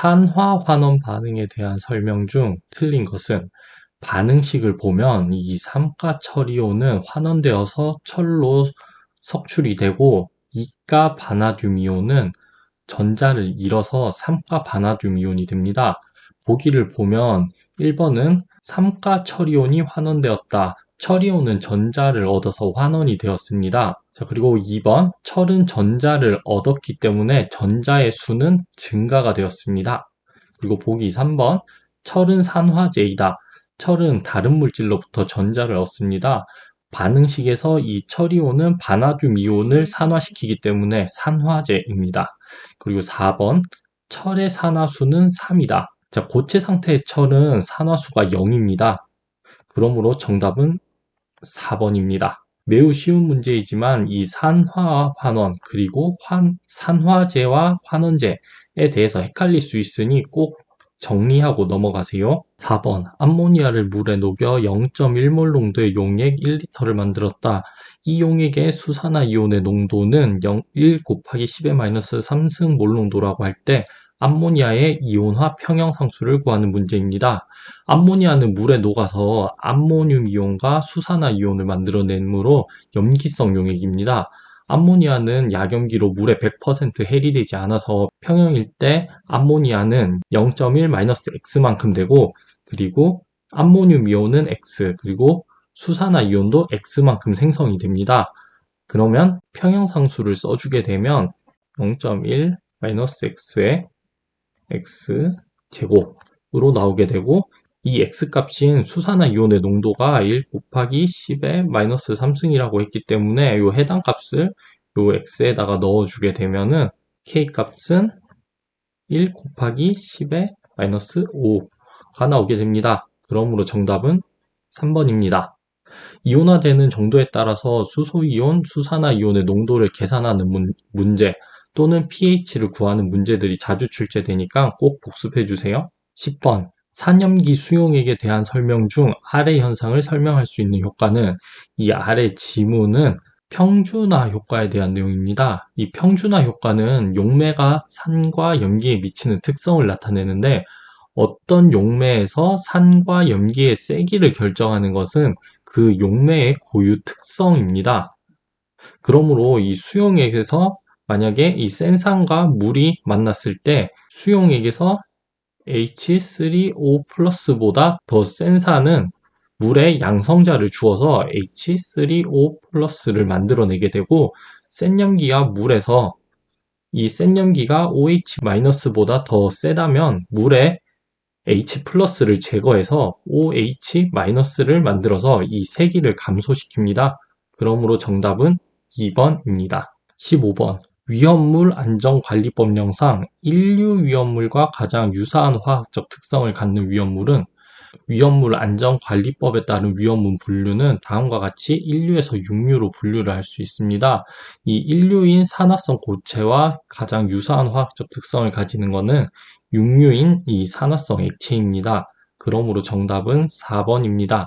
산화 환원 반응에 대한 설명 중 틀린 것은 반응식을 보면 이 삼가 철이온은 환원되어서 철로 석출이 되고 이가 바나듐 이온은 전자를 잃어서 삼가 바나듐 이온이 됩니다. 보기를 보면 1번은 삼가 철이온이 환원되었다. 철이온은 전자를 얻어서 환원이 되었습니다. 자, 그리고 2번 철은 전자를 얻었기 때문에 전자의 수는 증가가 되었습니다. 그리고 보기 3번 철은 산화제이다. 철은 다른 물질로부터 전자를 얻습니다. 반응식에서 이 철이온은 바나듐 이온을 산화시키기 때문에 산화제입니다. 그리고 4번 철의 산화수는 3이다. 자, 고체 상태의 철은 산화수가 0입니다. 그러므로 정답은 4번입니다. 매우 쉬운 문제이지만 이 산화와 환원 그리고 환, 산화제와 환원제에 대해서 헷갈릴 수 있으니 꼭 정리하고 넘어가세요. 4번 암모니아를 물에 녹여 0.1몰 농도의 용액 1리터를 만들었다. 이 용액의 수산화 이온의 농도는 0, 1 곱하기 10의 마이너스 3승 몰 농도라고 할 때 암모니아의 이온화 평형 상수를 구하는 문제입니다. 암모니아는 물에 녹아서 암모늄 이온과 수산화 이온을 만들어내므로 염기성 용액입니다. 암모니아는 약염기로 물에 100% 해리되지 않아서 평형일 때 암모니아는 0.1-x만큼 되고 그리고 암모늄 이온은 x 그리고 수산화 이온도 x만큼 생성이 됩니다. 그러면 평형 상수를 써주게 되면 0.1-x의 x 제곱으로 나오게 되고 이 x값인 수산화 이온의 농도가 1 곱하기 10의 마이너스 3승이라고 했기 때문에 이 해당 값을 요 x에다가 넣어주게 되면은 k 값은 1 곱하기 10의 마이너스 5가 나오게 됩니다. 그러므로 정답은 3번입니다. 이온화되는 정도에 따라서 수소이온, 수산화이온의 농도를 계산하는 문, 문제 또는 pH를 구하는 문제들이 자주 출제되니까 꼭 복습해 주세요. 10번 산염기 수용액에 대한 설명 중 아래 현상을 설명할 수 있는 효과는 이 아래 지문은 평준화 효과에 대한 내용입니다. 이 평준화 효과는 용매가 산과 염기에 미치는 특성을 나타내는데 어떤 용매에서 산과 염기의 세기를 결정하는 것은 그 용매의 고유 특성입니다. 그러므로 이 수용액에서 만약에 이 센산과 물이 만났을 때 수용액에서 H3O 플러스보다 더 센 산은 물에 양성자를 주어서 H3O 플러스를 만들어내게 되고 센 염기와 물에서 이 센 염기가 OH 마이너스보다 더 세다면 물에 H 플러스를 제거해서 OH 마이너스를 만들어서 이 세기를 감소시킵니다. 그러므로 정답은 2번입니다. 15번 위험물 안전관리법령상 인류 위험물과 가장 유사한 화학적 특성을 갖는 위험물은 위험물 안전관리법에 따른 위험물 분류는 다음과 같이 인류에서 육류로 분류를 할 수 있습니다. 이 인류인 산화성 고체와 가장 유사한 화학적 특성을 가지는 것은 육류인 이 산화성 액체입니다. 그러므로 정답은 4번입니다.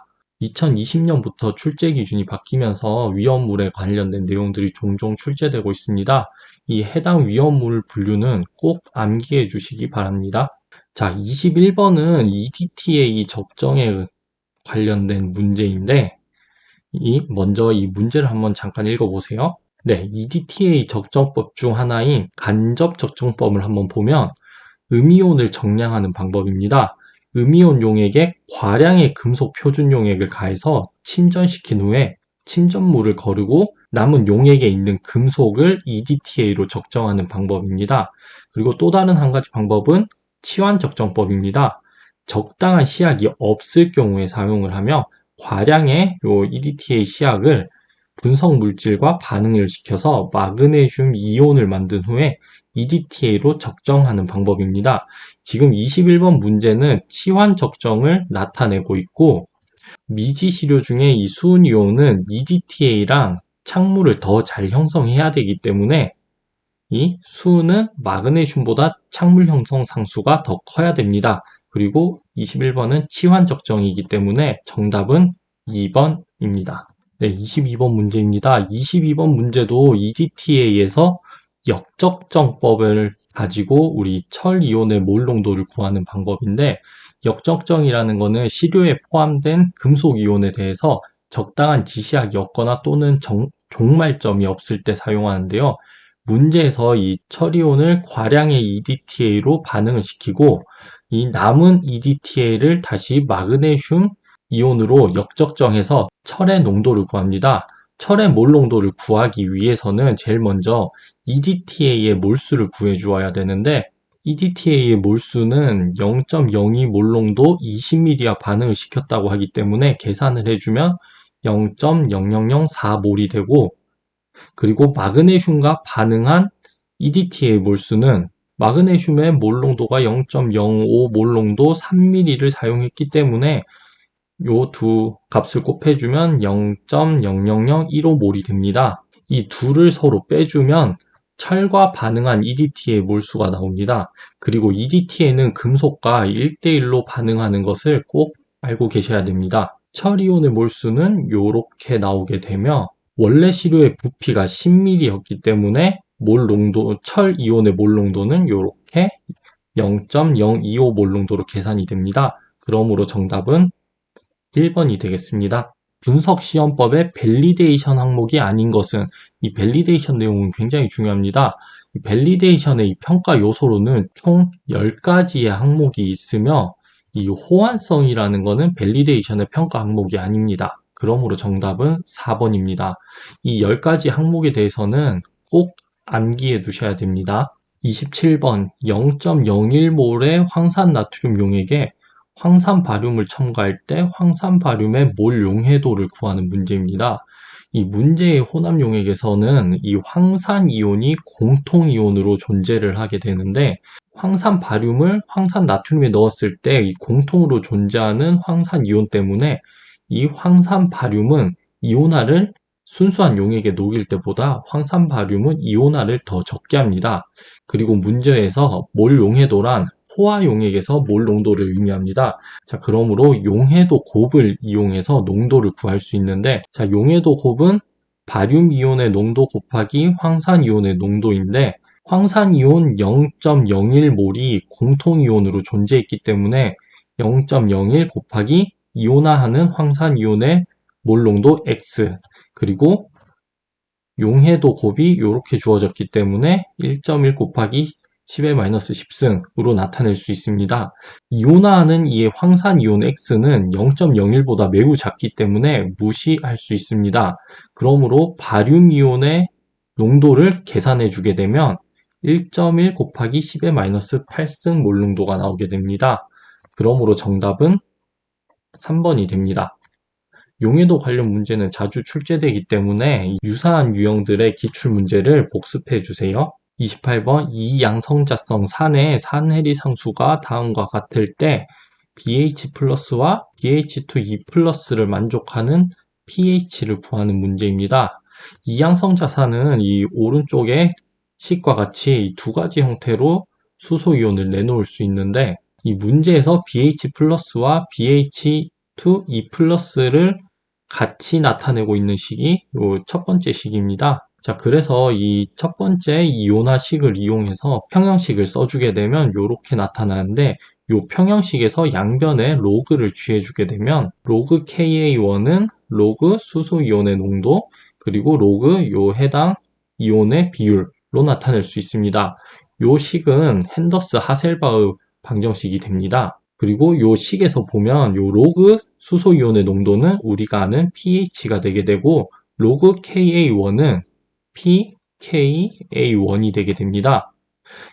2020년부터 출제 기준이 바뀌면서 위험물에 관련된 내용들이 종종 출제되고 있습니다. 이 해당 위험물 분류는 꼭 암기해 주시기 바랍니다. 자, 21번은 EDTA 적정에 관련된 문제인데, 이 먼저 이 문제를 한번 잠깐 읽어보세요. 네, EDTA 적정법 중 하나인 간접 적정법을 한번 보면 음이온을 정량하는 방법입니다. 음이온 용액에 과량의 금속 표준 용액을 가해서 침전시킨 후에 침전물을 거르고 남은 용액에 있는 금속을 EDTA로 적정하는 방법입니다. 그리고 또 다른 한 가지 방법은 치환 적정법입니다. 적당한 시약이 없을 경우에 사용을 하며 과량의 요 EDTA 시약을 분석 물질과 반응을 시켜서 마그네슘 이온을 만든 후에 EDTA로 적정하는 방법입니다. 지금 21번 문제는 치환 적정을 나타내고 있고 미지 시료 중에 이 수은 이온은 EDTA랑 착물을 더 잘 형성해야 되기 때문에 이 수은은 마그네슘보다 착물 형성 상수가 더 커야 됩니다. 그리고 21번은 치환 적정이기 때문에 정답은 2번입니다. 네, 22번 문제입니다. 22번 문제도 EDTA에서 역적정법을 가지고 우리 철 이온의 몰 농도를 구하는 방법인데 역적정이라는 거는 시료에 포함된 금속 이온에 대해서 적당한 지시학이 없거나 또는 정- 종말점이 없을 때 사용하는데요. 문제에서 이 철이온을 과량의 EDTA로 반응을 시키고 이 남은 EDTA를 다시 마그네슘 이온으로 역적정해서 철의 농도를 구합니다. 철의 몰 농도를 구하기 위해서는 제일 먼저 EDTA의 몰수를 구해 주어야 되는데 EDTA의 몰수는 0.02 몰농도 20ml와 반응을 시켰다고 하기 때문에 계산을 해주면 0.0004몰이 되고 그리고 마그네슘과 반응한 EDTA 몰수는 마그네슘의 몰농도가 0.05 몰농도 3ml를 사용했기 때문에 요 두 값을 곱해주면 0.00015몰이 됩니다. 이 둘을 서로 빼주면 철과 반응한 EDTA 몰수가 나옵니다. 그리고 EDTA는 금속과 1대1로 반응하는 것을 꼭 알고 계셔야 됩니다. 철이온의 몰수는 이렇게 나오게 되며 원래 시료의 부피가 10ml였기 때문에 몰 농도, 철 이온의 몰 농도는 이렇게 0.025몰 농도로 계산이 됩니다. 그러므로 정답은 1번이 되겠습니다. 분석 시험법의 밸리데이션 항목이 아닌 것은 이 밸리데이션 내용은 굉장히 중요합니다. 이 밸리데이션의 이 평가 요소로는 총 10가지의 항목이 있으며 이 호환성이라는 것은 밸리데이션의 평가 항목이 아닙니다. 그러므로 정답은 4번입니다. 이 10가지 항목에 대해서는 꼭 암기해 두셔야 됩니다. 27번 0.01몰의 황산 나트륨 용액에 황산 바륨을 첨가할 때 황산 바륨의 몰 용해도를 구하는 문제입니다. 이 문제의 혼합 용액에서는 이 황산 이온이 공통 이온으로 존재를 하게 되는데 황산 바륨을 황산 나트륨에 넣었을 때 이 공통으로 존재하는 황산 이온 때문에 이 황산 바륨은 이온화를 순수한 용액에 녹일 때보다 황산 바륨은 이온화를 더 적게 합니다. 그리고 문제에서 몰 용해도란 호화 용액에서 몰 농도를 의미합니다. 자, 그러므로 용해도 곱을 이용해서 농도를 구할 수 있는데, 자, 용해도 곱은 바륨 이온의 농도 곱하기 황산 이온의 농도인데, 황산 이온 0.01몰이 공통 이온으로 존재했기 때문에 0.01 곱하기 이온화하는 황산 이온의 몰 농도 X 그리고 용해도 곱이 이렇게 주어졌기 때문에 1.1 곱하기 10의 마이너스 10승으로 나타낼 수 있습니다. 이온화하는 이의 황산 이온 X는 0.01보다 매우 작기 때문에 무시할 수 있습니다. 그러므로 바륨 이온의 농도를 계산해 주게 되면 1.1 곱하기 10의 마이너스 8승 몰 농도가 나오게 됩니다. 그러므로 정답은 3번이 됩니다. 용해도 관련 문제는 자주 출제되기 때문에 유사한 유형들의 기출 문제를 복습해 주세요. 28번 이 양성자성 산의 산해리 상수가 다음과 같을 때 BH 플러스와 BH2E 플러스를 만족하는 pH를 구하는 문제입니다. 이양성 자산은 이 오른쪽에 식과 같이 두 가지 형태로 수소이온을 내놓을 수 있는데 이 문제에서 BH 플러스와 BH2E 플러스를 같이 나타내고 있는 식이 요첫 번째 식입니다. 자, 그래서 이 첫 번째 이온화식을 이용해서 평형식을 써주게 되면 이렇게 나타나는데 이 평형식에서 양변에 로그를 취해주게 되면 로그 KA1은 로그 수소이온의 농도 그리고 로그 요 해당 이온의 비율로 나타낼 수 있습니다. 요 식은 핸더스 하셀바흐 방정식이 됩니다. 그리고 요 식에서 보면 요 로그 수소이온의 농도는 우리가 아는 pH가 되게 되고 로그 KA1은 pKa1이 되게 됩니다.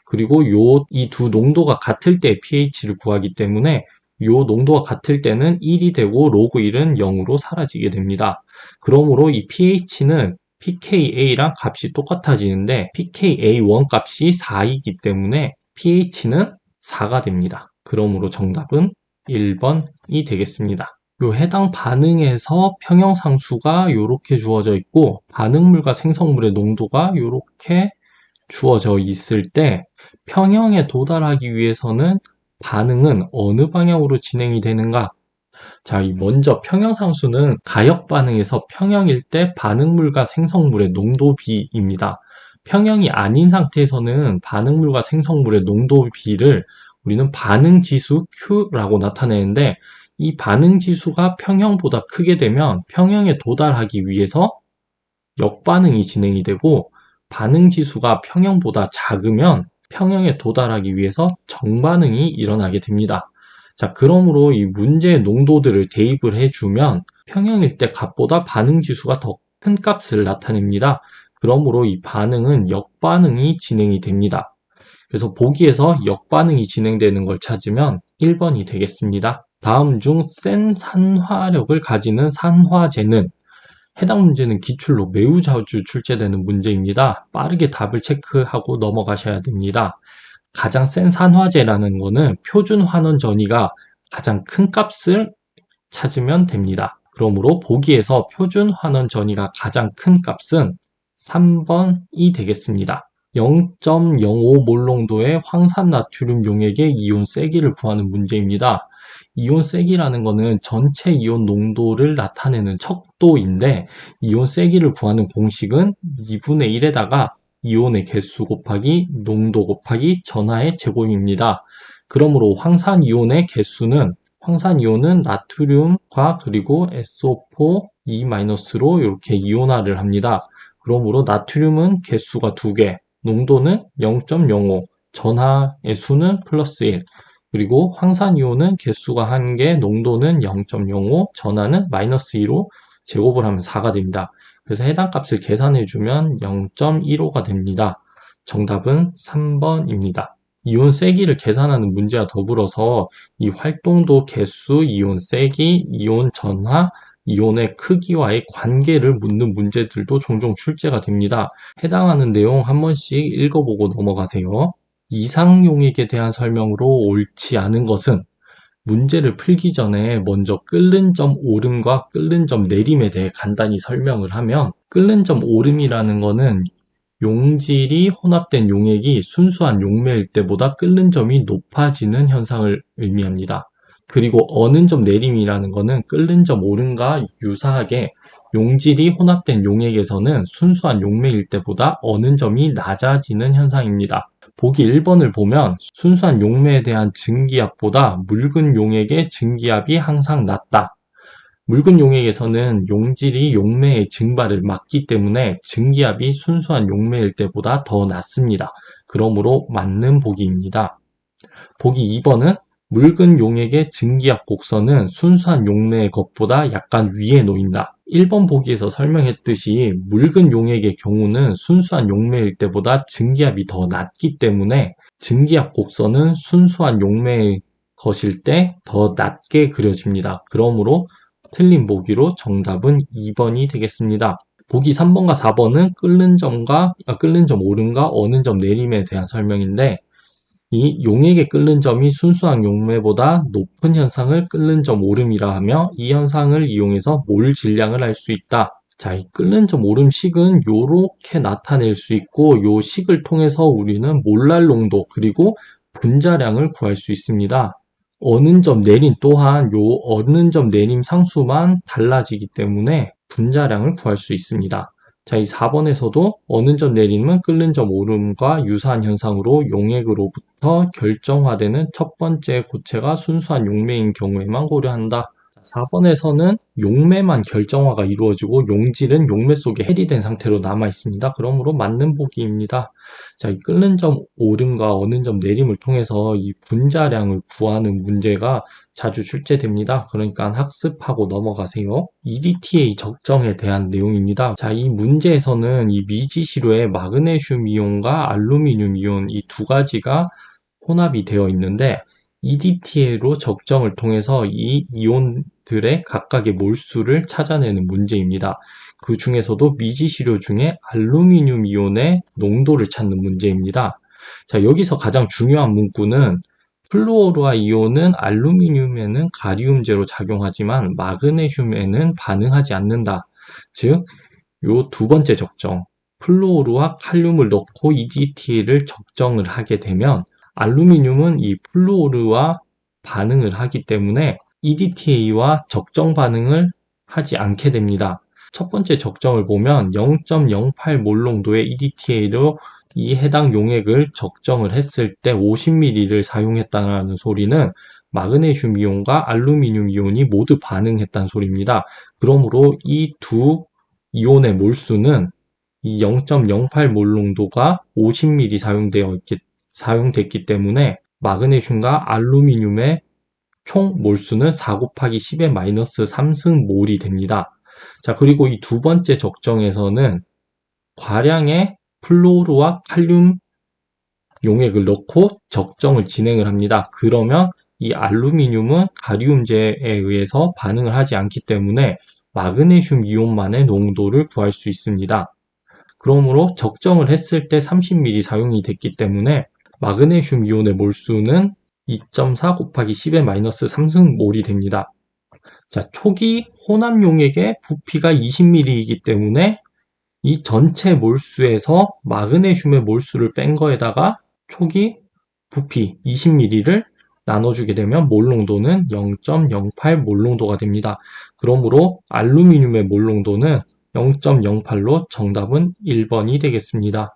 그리고 요 이 두 농도가 같을 때 pH를 구하기 때문에 요 농도가 같을 때는 1이 되고 로그 1은 0으로 사라지게 됩니다. 그러므로 이 pH는 pKa랑 값이 똑같아지는데 pKa1 값이 4이기 때문에 pH는 4가 됩니다. 그러므로 정답은 1번이 되겠습니다. 요 해당 반응에서 평형상수가 이렇게 주어져 있고 반응물과 생성물의 농도가 이렇게 주어져 있을 때 평형에 도달하기 위해서는 반응은 어느 방향으로 진행이 되는가? 자, 먼저 평형상수는 가역 반응에서 평형일 때 반응물과 생성물의 농도 비입니다. 평형이 아닌 상태에서는 반응물과 생성물의 농도 비를 우리는 반응 지수 Q라고 나타내는데 이 반응 지수가 평형보다 크게 되면 평형에 도달하기 위해서 역반응이 진행이 되고 반응 지수가 평형보다 작으면 평형에 도달하기 위해서 정반응이 일어나게 됩니다. 자, 그러므로 이 문제의 농도들을 대입을 해주면 평형일 때 값보다 반응 지수가 더 큰 값을 나타냅니다. 그러므로 이 반응은 역반응이 진행이 됩니다. 그래서 보기에서 역반응이 진행되는 걸 찾으면 1번이 되겠습니다. 다음 중 센 산화력을 가지는 산화제는 해당 문제는 기출로 매우 자주 출제되는 문제입니다. 빠르게 답을 체크하고 넘어가셔야 됩니다. 가장 센 산화제라는 거는 표준 환원 전이가 가장 큰 값을 찾으면 됩니다. 그러므로 보기에서 표준 환원 전이가 가장 큰 값은 3번이 되겠습니다. 0.05 몰 농도의 황산 나트륨 용액의 이온 세기를 구하는 문제입니다. 이온 세기라는 것은 전체 이온 농도를 나타내는 척도인데 이온 세기를 구하는 공식은 2분의 1에다가 이온의 개수 곱하기 농도 곱하기 전하의 제곱입니다. 그러므로 황산 이온의 개수는 황산 이온은 나트륨과 그리고 SO4 2-로 이렇게 이온화를 합니다. 그러므로 나트륨은 개수가 2개, 농도는 0.05, 전하의 수는 플러스 1, 그리고 황산 이온은 개수가 1개, 농도는 0.05, 전하는 마이너스 2로 제곱을 하면 4가 됩니다. 그래서 해당 값을 계산해 주면 0.15가 됩니다. 정답은 3번입니다. 이온 세기를 계산하는 문제와 더불어서 이 활동도 개수, 이온 세기, 이온 전하, 이온의 크기와의 관계를 묻는 문제들도 종종 출제가 됩니다. 해당하는 내용 한 번씩 읽어보고 넘어가세요. 이상 용액에 대한 설명으로 옳지 않은 것은 문제를 풀기 전에 먼저 끓는 점 오름과 끓는 점 내림에 대해 간단히 설명을 하면 끓는 점 오름이라는 거는 용질이 혼합된 용액이 순수한 용매일 때보다 끓는 점이 높아지는 현상을 의미합니다. 그리고 어는 점 내림이라는 것은 끓는 점 오름과 유사하게 용질이 혼합된 용액에서는 순수한 용매일 때보다 어는 점이 낮아지는 현상입니다. 보기 1번을 보면 순수한 용매에 대한 증기압보다 묽은 용액의 증기압이 항상 낮다. 묽은 용액에서는 용질이 용매의 증발을 막기 때문에 증기압이 순수한 용매일 때보다 더 낮습니다. 그러므로 맞는 보기입니다. 보기 2번은 묽은 용액의 증기압 곡선은 순수한 용매의 것보다 약간 위에 놓인다. 1번 보기에서 설명했듯이 묽은 용액의 경우는 순수한 용매일 때보다 증기압이 더 낮기 때문에 증기압 곡선은 순수한 용매의 것일 때 더 낮게 그려집니다. 그러므로 틀린 보기로 정답은 2번이 되겠습니다. 보기 3번과 4번은 끓는 점과 아, 끓는 점 오름과 어는 점 내림에 대한 설명인데 이 용액의 끓는 점이 순수한 용매보다 높은 현상을 끓는 점 오름이라 하며 이 현상을 이용해서 몰 질량을 알 수 있다. 자, 이 끓는 점 오름식은 이렇게 나타낼 수 있고 요 식을 통해서 우리는 몰랄 농도 그리고 분자량을 구할 수 있습니다. 어는 점 내림 또한 요 어는 점 내림 상수만 달라지기 때문에 분자량을 구할 수 있습니다. 자, 이 4번에서도 어는 점 내림은 끓는 점 오름과 유사한 현상으로 용액으로부터 결정화되는 첫 번째 고체가 순수한 용매인 경우에만 고려한다. 4번에서는 용매만 결정화가 이루어지고 용질은 용매 속에 해리된 상태로 남아 있습니다. 그러므로 맞는 보기입니다. 자, 이 끓는 점 오름과 어는 점 내림을 통해서 이 분자량을 구하는 문제가 자주 출제됩니다. 그러니까 학습하고 넘어가세요. EDTA 적정에 대한 내용입니다. 자, 이 문제에서는 이 미지시료에 마그네슘 이온과 알루미늄 이온 이 두 가지가 혼합이 되어 있는데 EDTA로 적정을 통해서 이 이온들의 각각의 몰수를 찾아내는 문제입니다. 그 중에서도 미지시료 중에 알루미늄 이온의 농도를 찾는 문제입니다. 자, 여기서 가장 중요한 문구는 플루오르와 이온은 알루미늄에는 가리움제로 작용하지만 마그네슘에는 반응하지 않는다. 즉, 요 두 번째 적정, 플루오르와 칼륨을 넣고 EDT를 적정을 하게 되면 알루미늄은 이 플루오르와 반응을 하기 때문에 EDTA와 적정 반응을 하지 않게 됩니다. 첫 번째 적정을 보면 0.08 몰농도의 EDTA로 이 해당 용액을 적정을 했을 때 50ml를 사용했다는 소리는 마그네슘 이온과 알루미늄 이온이 모두 반응했다는 소리입니다. 그러므로 이 두 이온의 몰수는 이 0.08 몰농도가 50ml 사용되어 있기, 사용됐기 때문에 마그네슘과 알루미늄의 총 몰수는 4 곱하기 10의 마이너스 3승 몰이 됩니다. 자, 그리고 이 두 번째 적정에서는 과량의 플로르와 칼륨 용액을 넣고 적정을 진행을 합니다. 그러면 이 알루미늄은 가리움제에 의해서 반응을 하지 않기 때문에 마그네슘 이온만의 농도를 구할 수 있습니다. 그러므로 적정을 했을 때 30ml 사용이 됐기 때문에 마그네슘 이온의 몰수는 2.4 곱하기 10의 마이너스 3승 몰이 됩니다. 자, 초기 혼합 용액의 부피가 20ml이기 때문에 이 전체 몰수에서 마그네슘의 몰수를 뺀 거에다가 초기 부피 20ml를 나눠주게 되면 몰농도는 0.08 몰농도가 됩니다. 그러므로 알루미늄의 몰농도는 0.08로 정답은 1번이 되겠습니다.